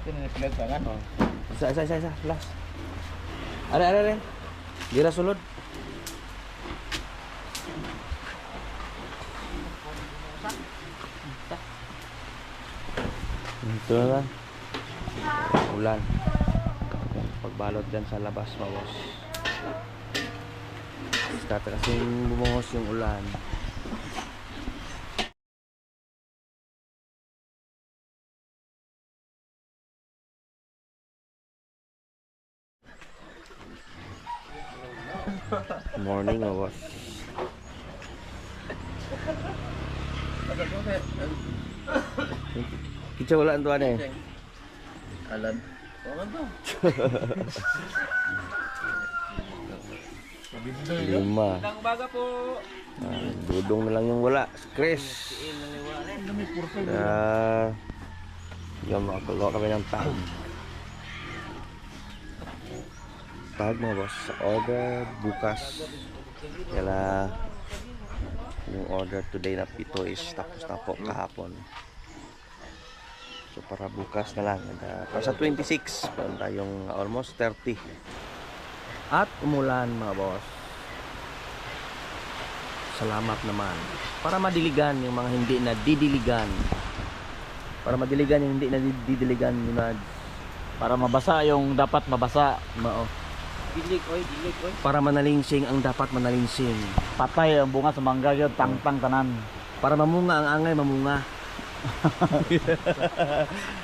Tininipilag ka nga. Oh. Isa, isa, isa, isa. Last. Are, are, are. Gira sulod. Ito na lang. Ulan. Pagbalot dyan sa labas, mawos. Start kasi bumungos yung ulan. Morning, mawos. Kitsa wala ang tuwan eh. Alan. Lima. Ah, dudong na lang yung wala. Chris. Ah, yung makakagawa kami ng tag. Tag mga boss. Order bukas. Kaya yung order today na pito is tapos na po kahapon. So para bukas na lang. Uh, para sa 26, meron tayong almost 30. At umulan mga boss. Salamat naman. Para madiligan yung mga hindi na didiligan. Para madiligan yung hindi na di- didiligan yung na Para mabasa yung dapat mabasa. mao. Dilig, oy, dilig, oy. Para manalinsing ang dapat manalinsing. Patay ang bunga sa mangga yun, tang-tang tanan. Para mamunga ang angay mamunga.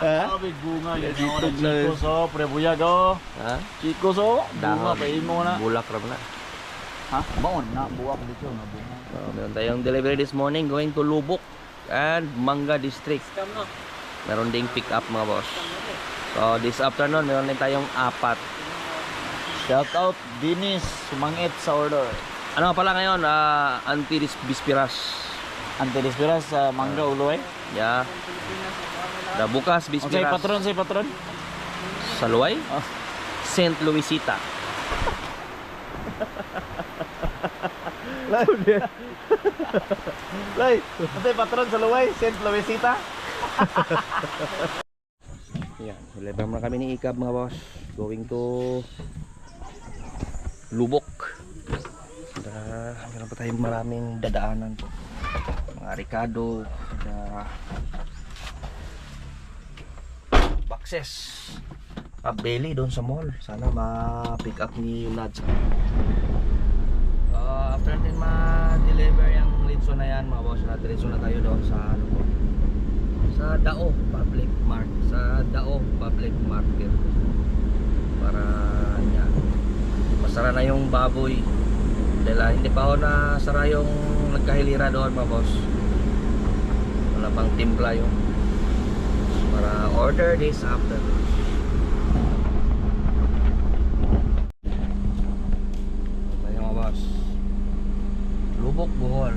Sabi bunga yun. Ditog na yun. Oh, prebuyag oh. Ha? Chicos oh, bunga pa imo na. Bulak ra na. Ha? Baon na, buwak dito na bunga. So, meron tayong delivery this morning going to Lubok and Manga District. Meron ding pick up mga boss. So this afternoon meron din tayong apat. Shout out Dinis, sumangit sa order. Ano pala ngayon? Uh, Antiris Bispiras. Antidespiras sa mangga uloy. Yeah. Da bukas say Bispiras. patron, say patron. Sa Luay? Oh. St. Luisita. Lay, ang say patron sa Luway, St. Luisita. Yan. Deliver muna kami ni Ikab mga boss. Going to Lubok. Da, meron pa tayong maraming dadaanan po. Mga Ricardo, da, boxes. Belly doon sa mall. Sana ma-pick up ni Lads. Uh, after natin ma-deliver yung litso na yan, mga boss, diretso na tayo doon sa ano po, sa Dao Public Mart sa Dao Public Market para masara na yung baboy. Dahil ah, hindi pa ako na sara yung nagkahilira doon mga boss. Wala pang timpla yung para order this after. Tayo mga boss. Lubok Bohol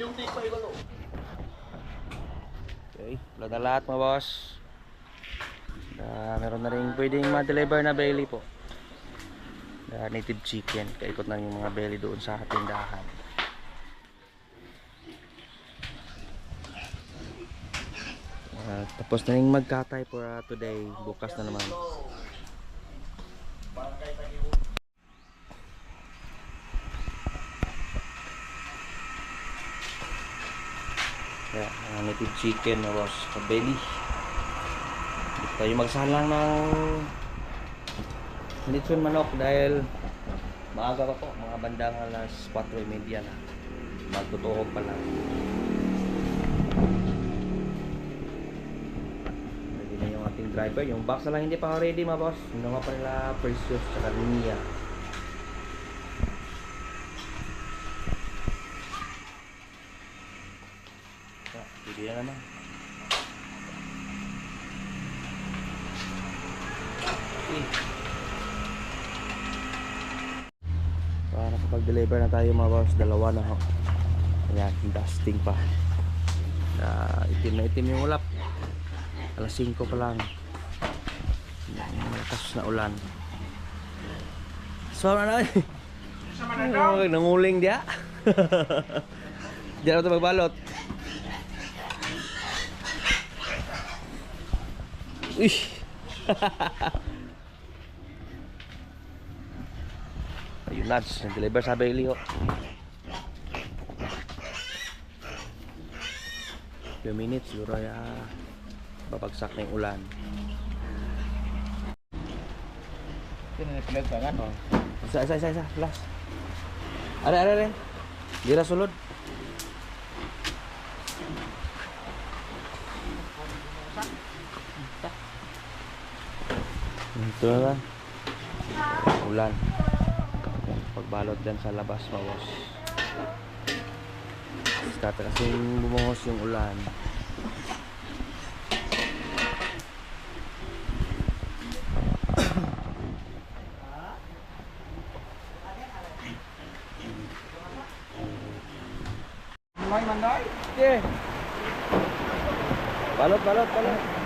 Yung di pa ibalo. Okay, wala na lahat mga boss. Ah, meron na rin pwedeng ma-deliver na belly po. Ah, native chicken. Kaikot na yung mga belly doon sa tindahan. Ah, tapos na yung magkatay for ah, today. Bukas na naman. Kaya, mga native chicken na boss. Belly. Dito tayo magsalang ng lechon manok dahil maaga pa po. Mga bandang alas 4.30 na. Magtutuhog pa lang. Ready na yung ating driver. Yung box na lang hindi pa ready mga boss. Yung mga pa nila Precious tsaka Linia. Hindi na naman. Okay. Ah, nakapag-deliver na tayo mga boss. Dalawa na ho. Ayan, dusting pa. Ah, itim na itim yung ulap. Alas 5 pa lang. Yung Lakas na ulan. So, ano na? Nanguling dia. Diyan na ito magbalot. Uy. Ayun lads, nag-deliver sa Bailey ho. Few minutes siguro ya babagsak na yung ulan. Pinagsangan? Oh. Isa, isa, isa, isa, last. Are, are, are. Gira sulod. Ito na lang. Ulan. Pagbalot dyan sa labas, mawas. Start kasi bumuhos yung ulan. May mandoy? Okay. Balot, balot, balot.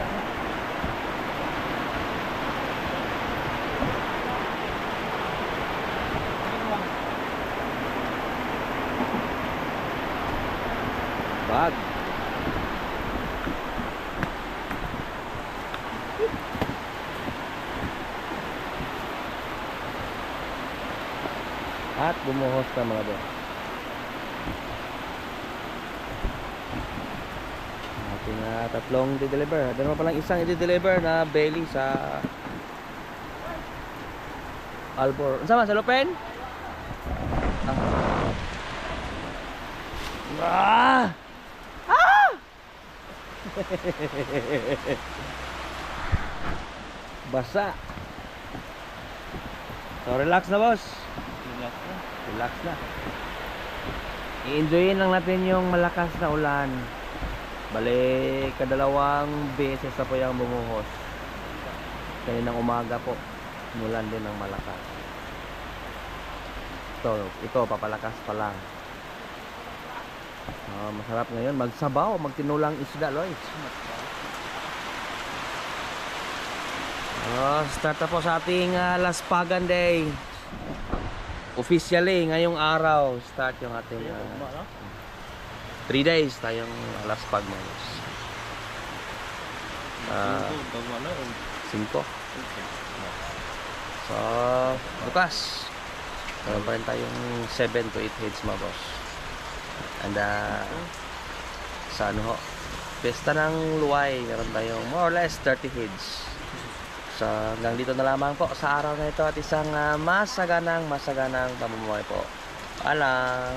Bag. At bumuhos na mga boss. Ating uh, tatlong i-deliver. Dalawa pa lang isang i-deliver na belly sa Albor. Ano sama sa Lopen? Ah! Ah! Basa. So relax na boss. Relax na. Relax na. I-enjoyin lang natin yung malakas na ulan. Bale, kadalawang beses na po yung bumuhos. Kaninang umaga po, mulan din ng malakas. Ito, ito, papalakas pa lang. Ah, masarap ngayon, magsabaw, magtinulang isda, Lois. Oh, start na po sa ating ah, Las Pagan Day. Officially, ngayong araw, start yung ating ah, 3 days tayong Las Pagmanos. Ah, Pagwala o 5. So, bukas. Meron pa rin tayong 7 to 8 heads mga boss. And uh, sa ano ho, pesta ng luway, meron tayong more or less 30 heads. So, hanggang dito na lamang po sa araw na ito at isang ah, masaganang masaganang pamumuhay po. Paalam!